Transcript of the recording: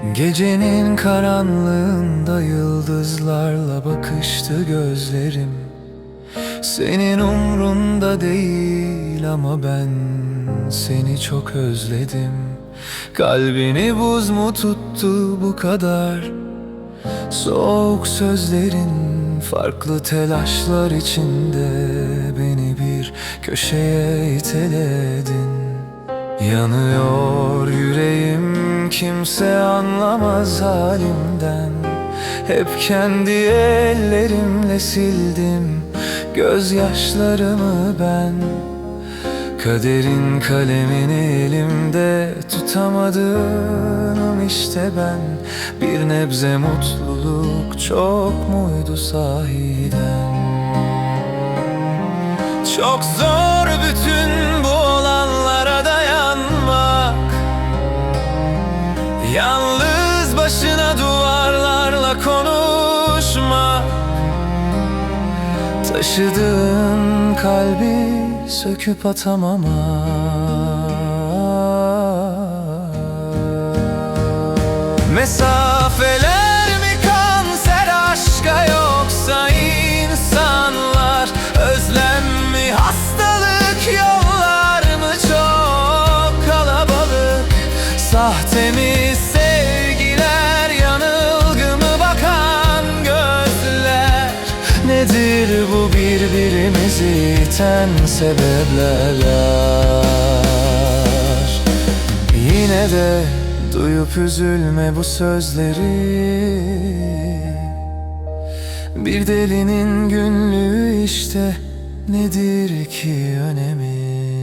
Gecenin karanlığında yıldızlarla bakıştı gözlerim. Senin umrunda değil ama ben seni çok özledim. Kalbini buz mu tuttu bu kadar? Soğuk sözlerin farklı telaşlar içinde Beni bir köşeye iteledin Yanıyor yüreğim kimse anlamaz halimden. Hep kendi ellerimle sildim gözyaşlarımı ben. Kaderin kalemini elimde tutamadım işte ben. Bir nebze mutluluk çok muydu sahiden? Çok zor Yalnız başına duvarlarla konuşmak Taşıdığın kalbi söküp atamam Mesafeler mi kanser aşka yoksa insanlar? Özlem mi hastalık yollar mı? Çok kalabalık. Sahte mi Nedir bu birbirimizi iten sebepler Yine de duyup üzülme bu sözleri. Bir delinin günlüğü işte nedir ki önemi